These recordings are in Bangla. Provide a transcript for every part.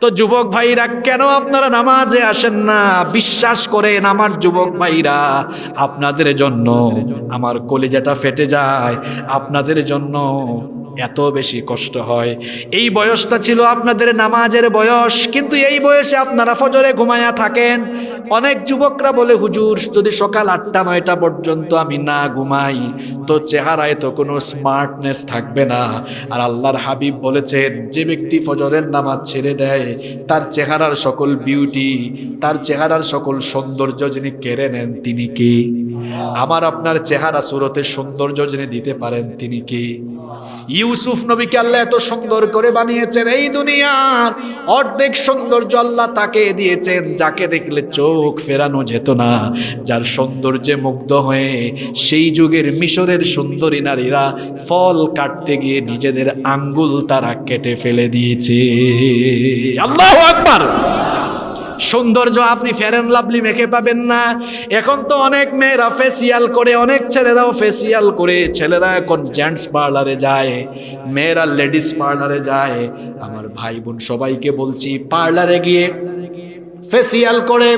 তো যুবক ভাইরা, কেন আপনারা নামাজে আসেন না? বিশ্বাস করেন আমার যুবক ভাইরা, আপনাদের জন্য আমার কলিজাটা ফেটে যায়, আপনাদের জন্য এত বেশি কষ্ট হয়। এই বয়সটা ছিল আপনাদের নামাজের বয়স, কিন্তু এই বয়সে আপনারা ফজরে ঘুমায়া থাকেন। অনেক যুবকরা বলে, হুজুর, যদি সকাল আটটা, নয়টা পর্যন্ত আমি না ঘুমাই, তো চেহারায় তো কোনো স্মার্টনেস থাকবে না। আর আল্লাহর হাবিব বলেছেন, যে ব্যক্তি ফজরের নামাজ ছেড়ে দেয়, তার চেহারার সকল বিউটি তার চেহারার সকল সৌন্দর্য যিনি কেড়ে নেন, তিনি কি? আমার আপনার চেহারা সুরতের সৌন্দর্য যিনি দিতে পারেন, তিনি কি? ইউসুফ নবীকে আল্লাহ এত সুন্দর করে বানিয়েছেন এই দুনিয়ার অর্ধেক সৌন্দর্য আল্লাহ তাকে দিয়েছেন, যাকে দেখলে চোখ ফেরানো যেত না। যার সৌন্দর্যে মুগ্ধ হয়ে সেই যুগের মিশরের সুন্দরী নারীরা ফল কাটতে গিয়ে নিজেদের আঙ্গুল তারা কেটে ফেলে দিয়েছে। আল্লাহ আকবার! সৌন্দর্য আপনি ফেরেন লাভলি মেখে পাবেন না। এখন তো অনেক মেয়েরা ফেসিয়াল করে, অনেক ছেলেরাও ফেসিয়াল করে। ছেলেরা এখন জেন্টস পার্লারে যায়, মেয়েরা লেডিস পার্লারে যায়। আমার ভাই বোন সবাইকে বলছি পার্লারে গিয়ে ফেসিয়াল করে,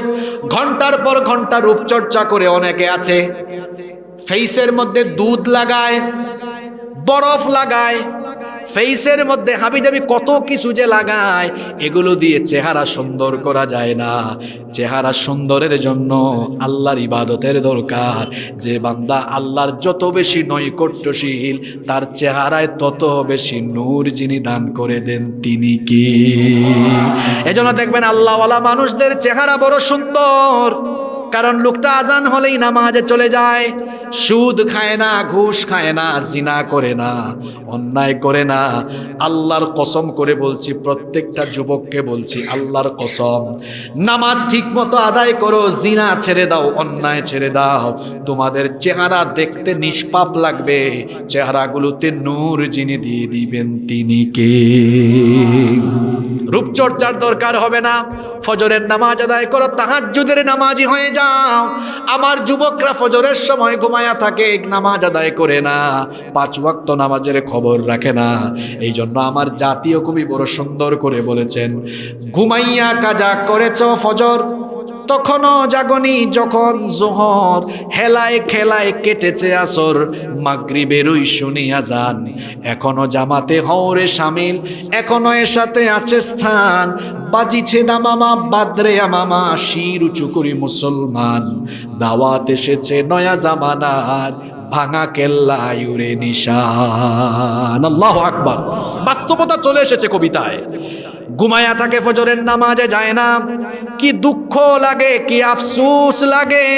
ঘণ্টার পর ঘণ্টা রূপচর্চা করে অনেকে আছে। ফেসের মধ্যে দুধ লাগায়, বরফ লাগায়। ফেসের মধ্যে হাবিজাবি কত কিছু যে লাগায়, এগুলো দিয়ে চেহারা সুন্দর করা যায় না। চেহারা সুন্দরের জন্য আল্লাহর ইবাদতের দরকার। যে বান্দা আল্লাহর যত বেশি নৈকট্যশীল, তার চেহারায় তত বেশি নূর যিনি দান করে দেন তিনি কি? এজন্য দেখবেন আল্লাহওয়ালা মানুষদের চেহারা বড় সুন্দর। কারণ লোকটা আজান হলেই নামাজে চলে যায়। সুদ খায় না, ঘুষ খায় না, জিনা করে না, অন্যায় করে না। আল্লাহর কসম করে বলছি, প্রত্যেকটা যুবককে বলছি, আল্লাহর কসম। নামাজ ঠিক মতো আদায় করো, জিনা ছেড়ে দাও, অন্যায় ছেড়ে দাও। তোমাদের চেহারা দেখতে নিষ্পাপ লাগবে। চেহারাগুলোতে নূর যিনি দিয়ে দিবেন তিনি কে? রূপচর্চার দরকার হবে না। ফজরের নামাজ আদায় করো তাহাজুদের নামাজি হয়ে যাও। আমার যুবকরা ফজরের সময় ঘুমায়া থাকে নামাজ আদায় করে না, পাঁচ ওয়াক্ত নামাজের খবর রাখে না। এই জন্য আমার জাতীয় কবি বড় সুন্দর করে বলেছেন, ঘুমাইয়া কাজা করেছ ফজর? তখনও জাগনি যখন জোহর হেলায় খেলায় কেটেছে আসর মাগরি বেরোই শুনিয়া যান এখনও জামাতে হওরে সামিল এখনও এর সাথে আছে স্থান। বাজিছে দামামা, বাদরে আমামা, শির উঁচু করি মুসলমান। দাওয়াত এসেছে নয়া জামানার ভাঙা কেল্লা ইউরে নিশান। আল্লাহ আকবার। বাস্তবতা চলে এসেছে কবিতায়। ঘুমায়া থাকে ফজরের নামাজে যায় না। কি দুঃখ লাগে, কি আফসুস লাগে।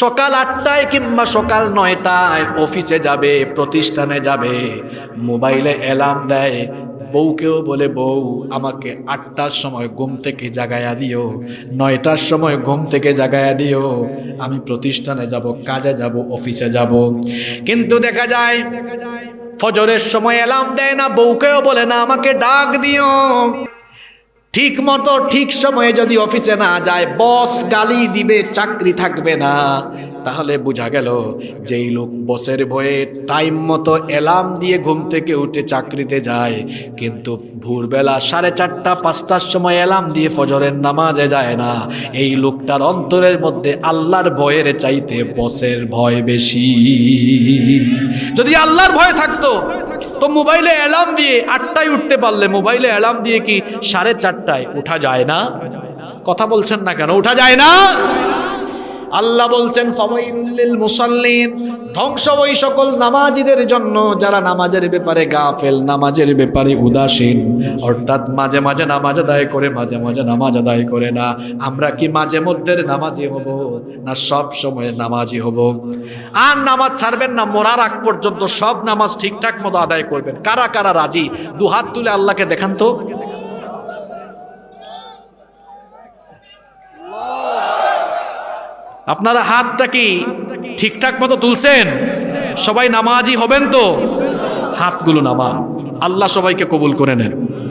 সকাল আটটায় কিংবা সকাল নয়টায় অফিসে যাবে, প্রতিষ্ঠানে যাবে, মোবাইলে অ্যালার্ম দেয় বউকেও বলে, বউ, আমাকে আটটার সময় ঘুম থেকে জাগায়া দিও, নয়টার সময় ঘুম থেকে জাগায়া দিও, আমি প্রতিষ্ঠানে যাব, কাজে যাব, অফিসে যাব। কিন্তু দেখা যায়, ফজরের সময় অ্যালার্ম দেয় না, বউকেও বলে, না, আমাকে ডাক দিও। ঠিক মতো, ঠিক সময়ে যদি অফিসে না যায়, বস গালি দিবে, চাকরি থাকবে না। তাহলে বোঝা গেল যেই লোক বসের ভয়ে টাইম মতো অ্যালার্ম দিয়ে ঘুম থেকে উঠে চাকরিতে যায়, কিন্তু ভোরবেলা সাড়ে চারটা, পাঁচটার সময় অ্যালার্ম দিয়ে ফজরের নামাজে যায় না। এই লোকটার অন্তরের মধ্যে আল্লাহর ভয়ের চাইতে বসের ভয় বেশি। যদি আল্লাহর ভয় থাকতো, তো মোবাইলে অ্যালার্ম দিয়ে আটটায় উঠতে পারলে, মোবাইলে অ্যালার্ম দিয়ে কি সাড়ে চারটায় উঠা যায় না? কথা বলছেন না কেন? উঠা যায় না? আল্লাহ বলছেন ফাওয়াইলুল মুসাল্লিন ধ্বংস ওই সকল নামাজীদের জন্য যারা নামাজের ব্যাপারে গাফেল, নামাজের ব্যাপারে উদাসীন। অর্থাৎ মাঝে মাঝে নামাজ আদায় করে, মাঝে মাঝে নামাজ আদায় করে না। আমরা কি মাঝে মধ্যে নামাজি হব না সব সময় নামাজি হব? আর নামাজ ছাড়বেন না, মরার আগ পর্যন্ত সব নামাজ ঠিকঠাক মতো আদায় করবেন। কারা কারা রাজি? দু হাত তুলে আল্লাহকে দেখান তো। আপনারা হাতটা কি ঠিকঠাক মতো তুলছেন? সবাই নামাজি হবেন তো? হাতগুলো নামান। আল্লাহ সবাইকে কবুল করে নেন।